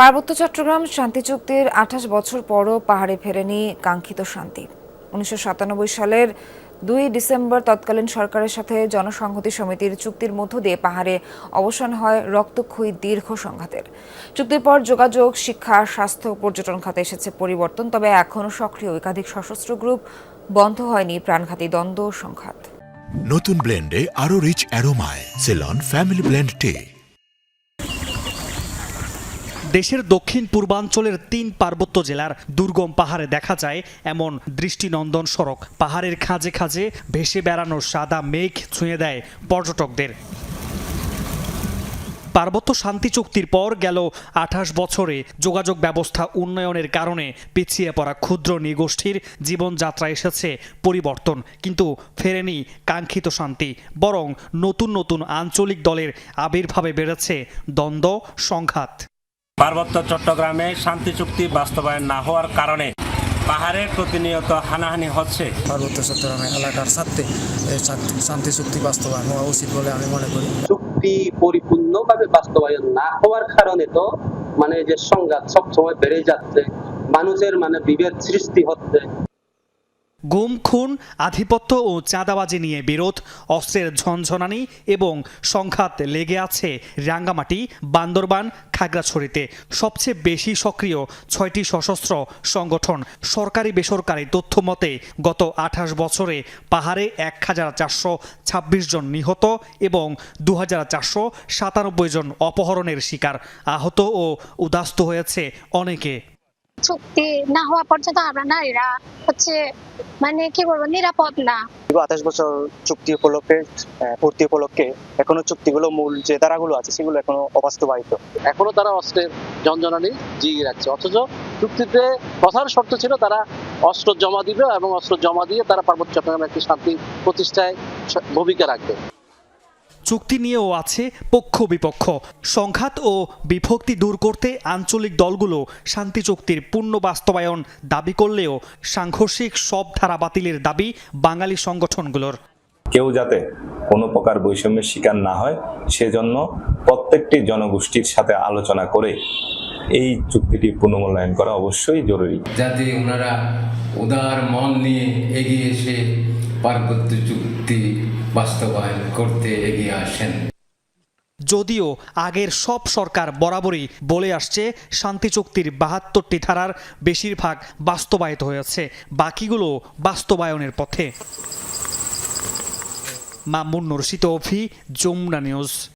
পার্বত্য চট্টগ্রাম শান্তি চুক্তির আঠাশ বছর পরও পাহাড়ে ফেরেনি কাঙ্ক্ষিত শান্তি। উনিশশো সাতানব্বই সালের দুই ডিসেম্বর তৎকালীন সরকারের সাথে জনসংহতি সমিতির চুক্তির মধ্য দিয়ে পাহাড়ে অবসান হয় রক্তক্ষয়ী দীর্ঘ সংঘাতের। চুক্তির পর যোগাযোগ, শিক্ষা, স্বাস্থ্য পর্যটন খাতে এসেছে পরিবর্তন, তবে এখনও সক্রিয় একাধিক সশস্ত্র গ্রুপ বন্ধ হয়নি প্রাণঘাতী দ্বন্দ্ব সংঘাত। নতুন ব্লেন্ডে আরও রিচ অ্যারোমায়, সেলন, ফ্যামিলি ব্লেন্ড টে। দেশের দক্ষিণ পূর্বাঞ্চলের তিন পার্বত্য জেলার দুর্গম পাহাড়ে দেখা যায় এমন দৃষ্টিনন্দন সড়ক। পাহাড়ের খাঁজে খাঁজে ভেসে বেড়ানো সাদা মেঘ ছুঁয়ে দেয় পর্যটকদের। পার্বত্য শান্তি চুক্তির পর গেল আঠাশ বছরে যোগাযোগ ব্যবস্থা উন্নয়নের কারণে পিছিয়ে পড়া ক্ষুদ্র নৃগোষ্ঠীর জীবনযাত্রা এসেছে পরিবর্তন, কিন্তু ফেরেনি কাঙ্ক্ষিত শান্তি, বরং নতুন নতুন আঞ্চলিক দলের আবির্ভাবে বেড়েছে দ্বন্দ্ব, সংঘাত। পার্বত্য চট্টগ্রামে শান্তি চুক্তি বাস্তবায়ন না হওয়ার কারণে পাহাড়ে প্রতিনিয়ত হানাহানি হচ্ছে। পার্বত্য চট্টগ্রামে এলাকার স্বার্থে এই শান্তি- শান্তি চুক্তি বাস্তবায়ন হওয়া উচিত বলে আমি মনে করি। চুক্তি পরিপূর্ণভাবে বাস্তবায়ন না হওয়ার কারণে তো মানে যে সংঘাত সবসময় বেড়ে যাচ্ছে মানুষের মানে বিভেদ সৃষ্টি হচ্ছে। গুম, খুন, আধিপত্য ও চাঁদাবাজি নিয়ে বিরোধ, অস্ত্রের ঝনঝনানি এবং সংঘাত লেগে আছে রাঙ্গামাটি, বান্দরবান, খাগড়াছড়িতে। সবচেয়ে বেশি সক্রিয় ছয়টি সশস্ত্র সংগঠন সরকারি বেসরকারি তথ্য মতে গত আঠাশ বছরে পাহাড়ে এক হাজার চারশো ছাব্বিশ জন নিহত এবং দু হাজার চারশো সাতানব্বই জন অপহরণের শিকার আহত ও উদাস্ত হয়েছে অনেকে। চুক্তি না হওয়া পর্যন্ত আমরা নারীরা হচ্ছে মানে কি বলব নিরাপদ না। আঠাশ বছর চুক্তি উপলক্ষে পূর্তি উপলক্ষে এখনও চুক্তিগুলো মূল যে ধারাগুলো আছে সেগুলো এখনও অবাস্তবায়িত। এখনও তারা অস্ত্রের ঝঞ্ঝনানি জিগিয়ে রাখছে। অথচ চুক্তিতে প্রধান শর্ত ছিল তারা অস্ত্র জমা দিবে এবং অস্ত্র জমা দিয়ে তারা পার্বত্য চট্টগ্রামে একটি শান্তি প্রতিষ্ঠায় ভূমিকা রাখবে। চুক্তি নিয়েও আছে পক্ষ বিপক্ষ সংঘাত ও বিভক্তি দূর করতে আঞ্চলিক দলগুলো শান্তি চুক্তির পূর্ণ বাস্তবায়ন দাবি করলেও সাংঘর্ষিক সব ধারা বাতিলের দাবি বাঙালি সংগঠনগুলোর। কেউ যাতে কোনো প্রকার বৈষম্যের শিকার না হয় সেজন্য প্রত্যেকটি জনগোষ্ঠীর সাথে আলোচনা করে এই চুক্তিটি পুনর্মূল্যায়ন করা অবশ্যই জরুরি। যাতে ওনারা উদার মন নিয়ে এগিয়ে এসে পার্বত্য চুক্তি বাস্তবায়ন করতে এগিয়ে আসেন। যদিও আগের সব সরকার বরাবরই বলে আসছে, শান্তি চুক্তির বাহাত্তরটি ধারার বেশিরভাগ বাস্তবায়িত হয়েছে, বাকিগুলো বাস্তবায়নের পথে। মামুন নরসিত অভি, যমুনা নিউজ।